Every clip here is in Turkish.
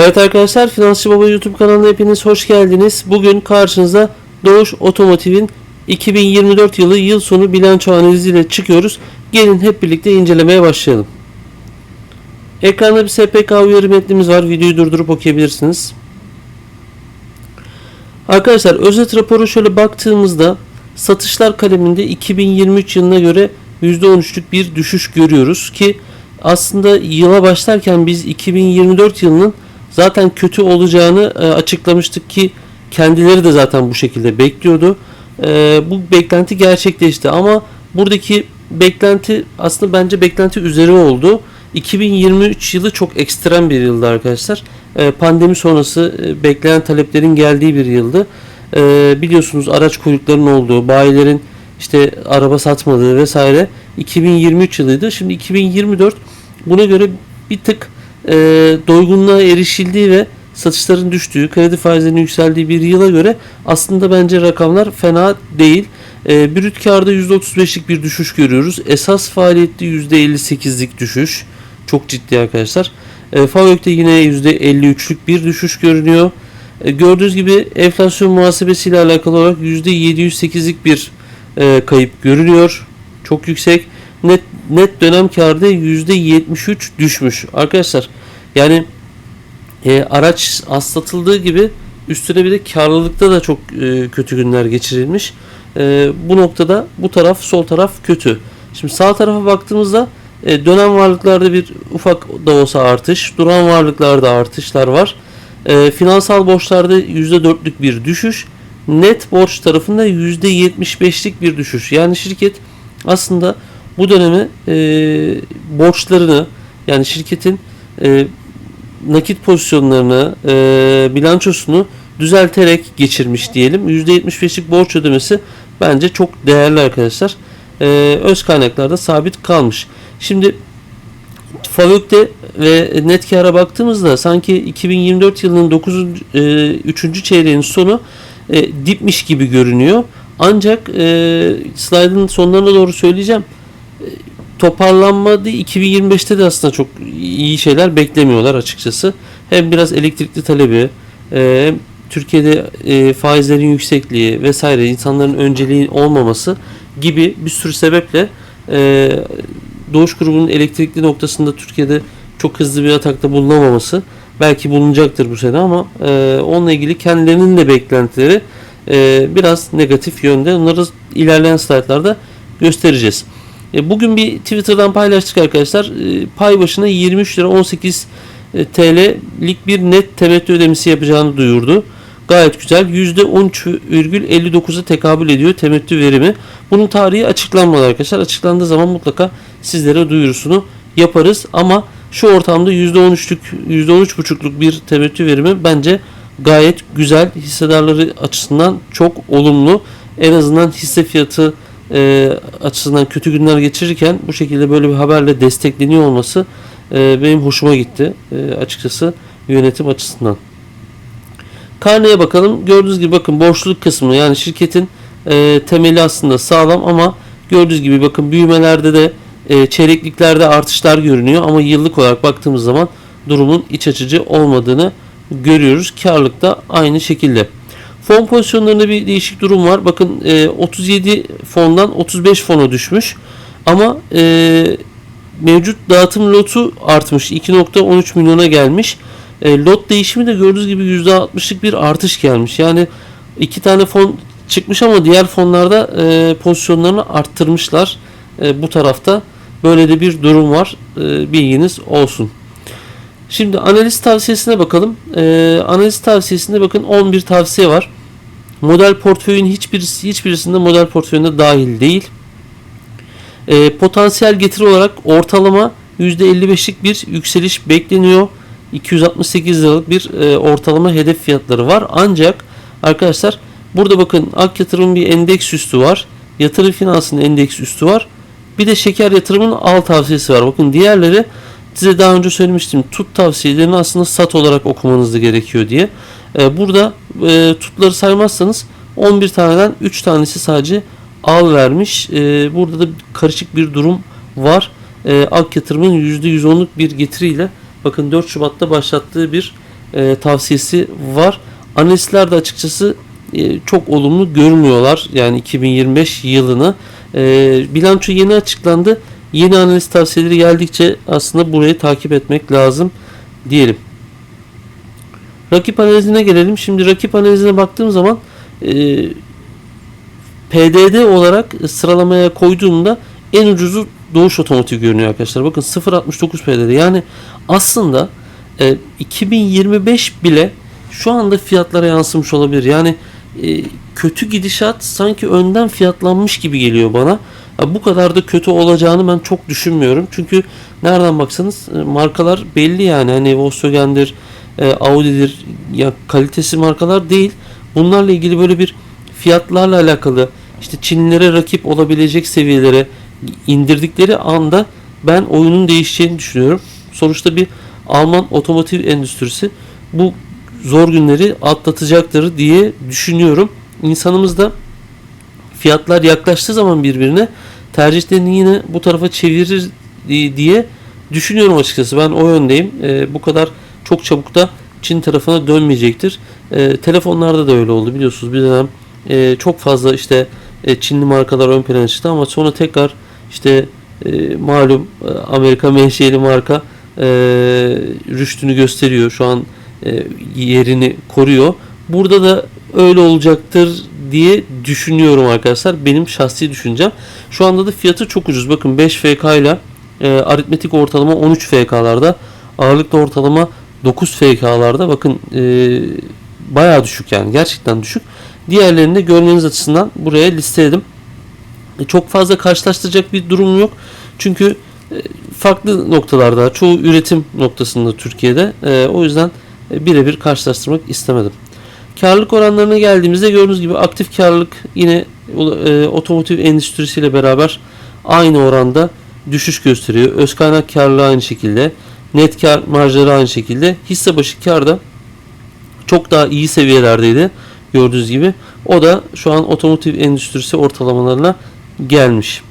Evet arkadaşlar Finansçı Baba YouTube kanalına hepiniz hoş geldiniz. Bugün karşınıza Doğuş Otomotiv'in 2024 yılı yıl sonu bilanço analiziyle çıkıyoruz. Gelin hep birlikte incelemeye başlayalım. Ekranda bir SPK uyarı metnimiz var. Videoyu durdurup okuyabilirsiniz. Arkadaşlar özet raporu şöyle baktığımızda satışlar kaleminde 2023 yılına göre %13'lük bir düşüş görüyoruz ki aslında yıla başlarken biz 2024 yılının zaten kötü olacağını e, açıklamıştık ki kendileri de zaten bu şekilde bekliyordu. E, bu beklenti gerçekleşti ama buradaki beklenti aslında bence beklenti üzeri oldu. 2023 yılı çok ekstrem bir yıldı arkadaşlar. E, pandemi sonrası e, beklenen taleplerin geldiği bir yıldı. Biliyorsunuz araç kuyruklarının olduğu, bayilerin işte araba satmadığı vesaire 2023 yılıydı. Şimdi 2024 buna göre bir tık e, doygunluğa erişildiği ve satışların düştüğü, kredi faizlerinin yükseldiği bir yıla göre aslında bence rakamlar fena değil. E, brüt karda %35'lik bir düşüş görüyoruz. Esas faaliyette %58'lik düşüş. Çok ciddi arkadaşlar. E, FAVÖK'te yine %53'lük bir düşüş görünüyor. E, gördüğünüz gibi enflasyon muhasebesiyle alakalı olarak %708'lik bir e, kayıp görülüyor. Çok yüksek. Net net dönem karda %73 düşmüş. Arkadaşlar yani e, araç az satıldığı gibi üstüne bir de karlılıkta da çok e, kötü günler geçirilmiş. E, bu noktada bu taraf sol taraf kötü. Şimdi sağ tarafa baktığımızda e, dönem varlıklarda bir ufak da olsa artış, duran varlıklarda artışlar var. E, finansal borçlarda %4'lük bir düşüş, net borç tarafında %75'lik bir düşüş. Yani şirket aslında bu dönemi e, borçlarını yani şirketin e, nakit pozisyonlarını, e, bilançosunu düzelterek geçirmiş diyelim. %75'lik borç ödemesi bence çok değerli arkadaşlar. E, öz kaynaklarda sabit kalmış. Şimdi FAVÖK'te ve net kâra baktığımızda sanki 2024 yılının 9. E, 3. çeyreğinin sonu e, dipmiş gibi görünüyor. Ancak e, slide'ın sonlarına doğru söyleyeceğim. Toparlanmadı. 2025'te de aslında çok iyi şeyler beklemiyorlar açıkçası. Hem biraz elektrikli talebi, e, hem Türkiye'de e, faizlerin yüksekliği vesaire insanların önceliği olmaması gibi bir sürü sebeple e, Doğuş grubunun elektrikli noktasında Türkiye'de çok hızlı bir atakta bulunamaması belki bulunacaktır bu sene ama e, onunla ilgili kendilerinin de beklentileri e, biraz negatif yönde. Onları ilerleyen slaytlarda göstereceğiz. E, bugün bir Twitter'dan paylaştık arkadaşlar. E, pay başına 23 lira 18 e, TL'lik bir net temettü ödemesi yapacağını duyurdu. Gayet güzel. %13,59'a tekabül ediyor temettü verimi. Bunun tarihi açıklanmadı arkadaşlar. Açıklandığı zaman mutlaka sizlere duyurusunu yaparız. Ama şu ortamda %13'lük %13,5'luk bir temettü verimi bence gayet güzel. Hissedarları açısından çok olumlu. En azından hisse fiyatı e, açısından kötü günler geçirirken bu şekilde böyle bir haberle destekleniyor olması e, benim hoşuma gitti. E, açıkçası yönetim açısından. Karneye bakalım. Gördüğünüz gibi bakın borçluluk kısmı yani şirketin e, temeli aslında sağlam ama gördüğünüz gibi bakın büyümelerde de e, çeyrekliklerde artışlar görünüyor ama yıllık olarak baktığımız zaman durumun iç açıcı olmadığını görüyoruz. Karlık da aynı şekilde. Fon pozisyonlarında bir değişik durum var. Bakın e, 37 fondan 35 fona düşmüş. Ama e, mevcut dağıtım lotu artmış. 2.13 milyona gelmiş. E, lot değişimi de gördüğünüz gibi %60'lık bir artış gelmiş. Yani iki tane fon çıkmış ama diğer fonlarda e, pozisyonlarını arttırmışlar. E, bu tarafta böyle de bir durum var. E, bilginiz olsun. Şimdi analiz tavsiyesine bakalım. E, analiz tavsiyesinde bakın 11 tavsiye var. Model portföyün hiçbirisi hiçbirisinde model portföyünde dahil değil. E, potansiyel getiri olarak ortalama %55'lik bir yükseliş bekleniyor. 268 liralık bir e, ortalama hedef fiyatları var. Ancak arkadaşlar burada bakın Ak Yatırım'ın bir endeks üstü var. Yatırım Finans'ın endeks üstü var. Bir de şeker yatırımının al tavsiyesi var. Bakın diğerleri size daha önce söylemiştim. Tut tavsiyelerini aslında sat olarak okumanız da gerekiyor diye. E, burada e, tutları saymazsanız 11 taneden 3 tanesi sadece al vermiş. E, burada da karışık bir durum var. E, Ak Yatırım'ın %110'luk bir getiriyle bakın 4 Şubat'ta başlattığı bir e, tavsiyesi var. Analistler de açıkçası e, çok olumlu görmüyorlar. Yani 2025 yılını. E, bilanço yeni açıklandı. Yeni analiz tavsiyeleri geldikçe aslında burayı takip etmek lazım diyelim. Rakip analizine gelelim. Şimdi rakip analizine baktığım zaman e, PDD olarak sıralamaya koyduğumda en ucuzu Doğuş Otomotiv görünüyor arkadaşlar. Bakın 0.69 PDD. Yani aslında e, 2025 bile şu anda fiyatlara yansımış olabilir. Yani e, kötü gidişat sanki önden fiyatlanmış gibi geliyor bana. Bu kadar da kötü olacağını ben çok düşünmüyorum. Çünkü nereden baksanız e, markalar belli yani. Hani Volkswagen'dir, e, Audi'dir. Ya kalitesi markalar değil. Bunlarla ilgili böyle bir fiyatlarla alakalı işte Çinlilere rakip olabilecek seviyelere indirdikleri anda ben oyunun değişeceğini düşünüyorum. Sonuçta bir Alman otomotiv endüstrisi bu zor günleri atlatacaktır diye düşünüyorum. İnsanımız da fiyatlar yaklaştığı zaman birbirine tercihlerini yine bu tarafa çevirir diye düşünüyorum açıkçası. Ben o yöndeyim. E, bu kadar çok çabuk da Çin tarafına dönmeyecektir. E, telefonlarda da öyle oldu biliyorsunuz. Bir dönem e, çok fazla işte e, Çinli markalar ön plana çıktı ama sonra tekrar işte e, malum e, Amerika menşeli marka e, rüştünü gösteriyor. Şu an e, yerini koruyor. Burada da öyle olacaktır diye düşünüyorum arkadaşlar. Benim şahsi düşüncem. Şu anda da fiyatı çok ucuz. Bakın 5 FK ile e, aritmetik ortalama 13 FK'larda ağırlıklı ortalama 9 FK'larda bakın e, bayağı düşük yani gerçekten düşük. Diğerlerini de görmeniz açısından buraya listeledim. E, çok fazla karşılaştıracak bir durum yok. Çünkü e, farklı noktalarda çoğu üretim noktasında Türkiye'de e, o yüzden e, birebir karşılaştırmak istemedim. Karlılık oranlarına geldiğimizde gördüğünüz gibi aktif karlılık yine e, otomotiv endüstrisiyle beraber aynı oranda düşüş gösteriyor. Öz kaynak karlılığı aynı şekilde. Net kar marjları aynı şekilde. Hisse başı kar da çok daha iyi seviyelerdeydi. Gördüğünüz gibi. O da şu an otomotiv endüstrisi ortalamalarına gelmiş.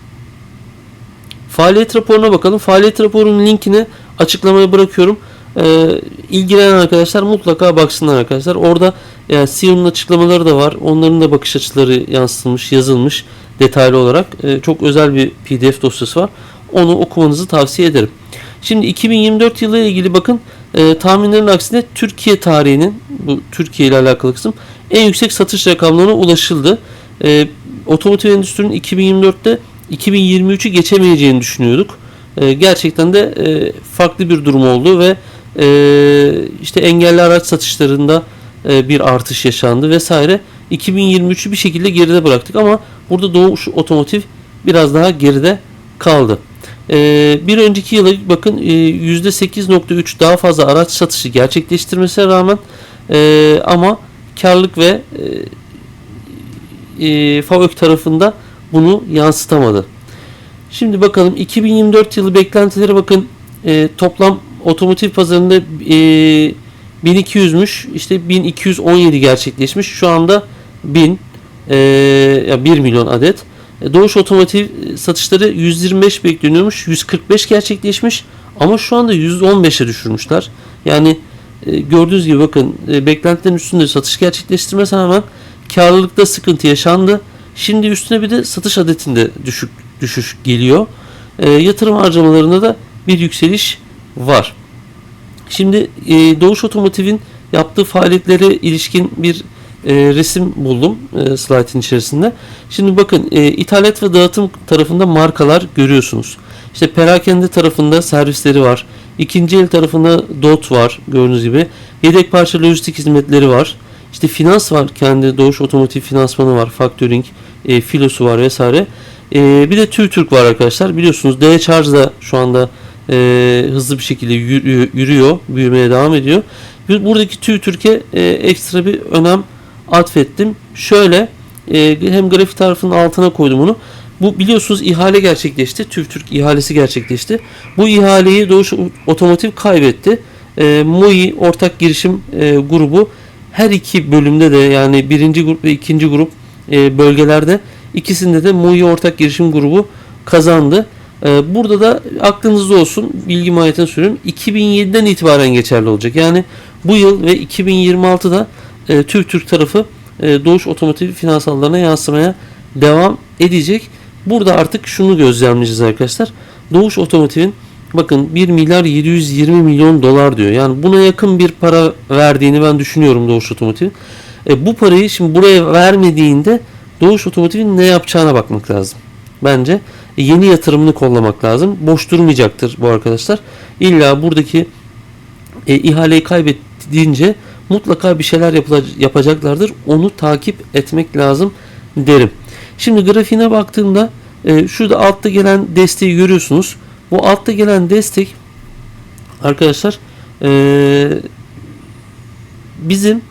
Faaliyet raporuna bakalım. Faaliyet raporunun linkini açıklamaya bırakıyorum. Ee, ilgilenen arkadaşlar mutlaka baksınlar arkadaşlar. Orada yani CEO'nun açıklamaları da var. Onların da bakış açıları yansıtılmış, yazılmış detaylı olarak. Ee, çok özel bir PDF dosyası var. Onu okumanızı tavsiye ederim. Şimdi 2024 yılı ile ilgili bakın e, tahminlerin aksine Türkiye tarihinin bu Türkiye ile alakalı kısım en yüksek satış rakamlarına ulaşıldı. E, otomotiv endüstrinin 2024'te 2023'ü geçemeyeceğini düşünüyorduk. E, gerçekten de e, farklı bir durum oldu ve e, işte engelli araç satışlarında e, bir artış yaşandı vesaire. 2023'ü bir şekilde geride bıraktık ama burada Doğuş Otomotiv biraz daha geride kaldı. Ee, bir önceki yıla bakın e, %8.3 daha fazla araç satışı gerçekleştirmesine rağmen e, ama karlılık ve e, e, FAVÖK tarafında bunu yansıtamadı. Şimdi bakalım 2024 yılı beklentileri bakın e, toplam otomotiv pazarında e, 1200'müş işte 1217 gerçekleşmiş şu anda 1000 e, ya 1 milyon adet. E, Doğuş Otomotiv satışları 125 bekleniyormuş. 145 gerçekleşmiş ama şu anda 115'e düşürmüşler. Yani e, gördüğünüz gibi bakın e, beklentilerin üstünde satış gerçekleştirmesine rağmen karlılıkta sıkıntı yaşandı. Şimdi üstüne bir de satış adetinde düşük düşüş geliyor. E, yatırım harcamalarında da bir yükseliş var. Şimdi e, Doğuş Otomotiv'in yaptığı faaliyetlere ilişkin bir e, resim buldum e, slaytın içerisinde. Şimdi bakın e, ithalat ve dağıtım tarafında markalar görüyorsunuz. İşte perakende tarafında servisleri var. İkinci el tarafında DOT var gördüğünüz gibi. Yedek parça lojistik hizmetleri var. İşte finans var. Kendi Doğuş Otomotiv finansmanı var. Factoring, e, filosu var vesaire. E, bir de TÜVTÜRK var arkadaşlar. Biliyorsunuz D Charge da şu anda e, hızlı bir şekilde yürüyor, yürüyor, büyümeye devam ediyor. Buradaki TÜVTÜRK'e e, ekstra bir önem atfettim. Şöyle e, hem grafik tarafının altına koydum bunu. Bu biliyorsunuz ihale gerçekleşti. TÜVTÜRK ihalesi gerçekleşti. Bu ihaleyi Doğuş Otomotiv kaybetti. E, MOI ortak girişim e, grubu her iki bölümde de yani birinci grup ve ikinci grup e, bölgelerde ikisinde de MOI ortak girişim grubu kazandı. E, burada da aklınızda olsun bilgi mahiyetine söylüyorum 2007'den itibaren geçerli olacak. Yani Bu yıl ve 2026'da e, TÜV Türk tarafı e, Doğuş Otomotiv finansallarına yansımaya devam edecek. Burada artık şunu gözlemleyeceğiz arkadaşlar. Doğuş Otomotiv'in bakın 1 milyar 720 milyon dolar diyor. Yani buna yakın bir para verdiğini ben düşünüyorum Doğuş Otomotiv'in. E, bu parayı şimdi buraya vermediğinde Doğuş Otomotiv'in ne yapacağına bakmak lazım. Bence yeni yatırımını kollamak lazım. Boş durmayacaktır bu arkadaşlar. İlla buradaki e, ihaleyi kaybettiğince mutlaka bir şeyler yapacaklardır. Onu takip etmek lazım derim. Şimdi grafiğine baktığımda e, şurada altta gelen desteği görüyorsunuz. Bu altta gelen destek arkadaşlar e, bizim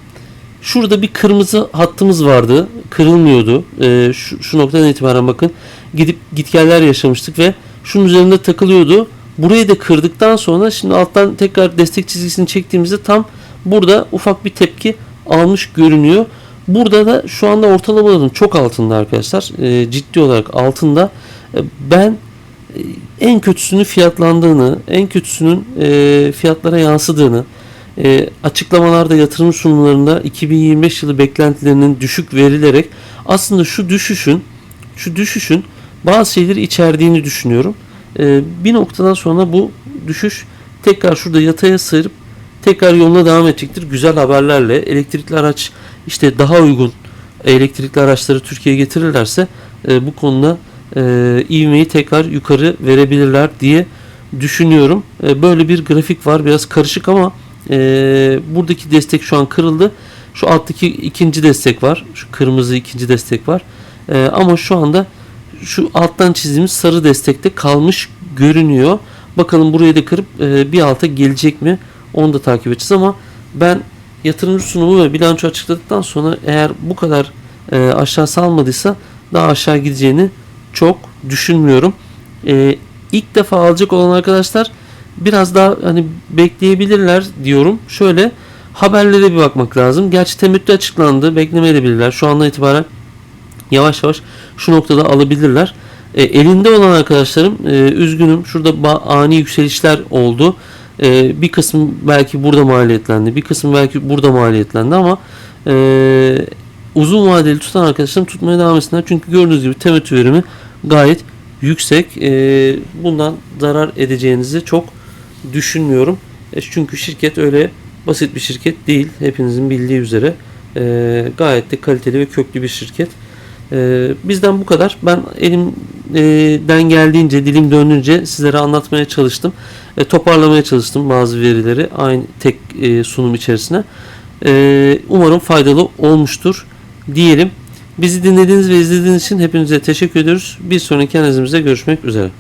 şurada bir kırmızı hattımız vardı. Kırılmıyordu. E, şu, şu noktadan itibaren bakın gidip gitgeller yaşamıştık ve şunun üzerinde takılıyordu. Burayı da kırdıktan sonra şimdi alttan tekrar destek çizgisini çektiğimizde tam burada ufak bir tepki almış görünüyor. Burada da şu anda ortalamaların çok altında arkadaşlar. E, ciddi olarak altında. E, ben en kötüsünü fiyatlandığını, en kötüsünün e, fiyatlara yansıdığını, e, açıklamalarda yatırım sunumlarında 2025 yılı beklentilerinin düşük verilerek aslında şu düşüşün şu düşüşün bazı şeyleri içerdiğini düşünüyorum. E, bir noktadan sonra bu düşüş tekrar şurada yataya sıyırıp tekrar yoluna devam edecektir. Güzel haberlerle elektrikli araç işte daha uygun elektrikli araçları Türkiye'ye getirirlerse e, bu konuda e, ivmeyi tekrar yukarı verebilirler diye düşünüyorum. E, böyle bir grafik var biraz karışık ama e, buradaki destek şu an kırıldı. Şu alttaki ikinci destek var. Şu kırmızı ikinci destek var. E, ama şu anda şu alttan çizdiğimiz sarı destekte kalmış görünüyor. Bakalım burayı da kırıp e, bir alta gelecek mi? Onu da takip edeceğiz ama ben yatırımcı sunumu ve bilanço açıkladıktan sonra eğer bu kadar e, aşağı salmadıysa daha aşağı gideceğini çok düşünmüyorum. E, ilk defa alacak olan arkadaşlar biraz daha hani bekleyebilirler diyorum. Şöyle haberlere bir bakmak lazım. Gerçi temettü açıklandı. Beklemeyebilirler. Şu andan itibaren yavaş yavaş şu noktada alabilirler. E, elinde olan arkadaşlarım e, üzgünüm. Şurada ani yükselişler oldu. E, bir kısmı belki burada maliyetlendi. Bir kısmı belki burada maliyetlendi ama e, uzun vadeli tutan arkadaşlarım tutmaya devam etsinler. Çünkü gördüğünüz gibi temettü verimi gayet yüksek. E, bundan zarar edeceğinizi çok düşünmüyorum. E, çünkü şirket öyle basit bir şirket değil. Hepinizin bildiği üzere e, gayet de kaliteli ve köklü bir şirket. E, bizden bu kadar. Ben elimden geldiğince, dilim döndüğünce sizlere anlatmaya çalıştım. E, toparlamaya çalıştım bazı verileri aynı tek e, sunum içerisine. E, umarım faydalı olmuştur diyelim. Bizi dinlediğiniz ve izlediğiniz için hepinize teşekkür ediyoruz. Bir sonraki analizimizde görüşmek üzere.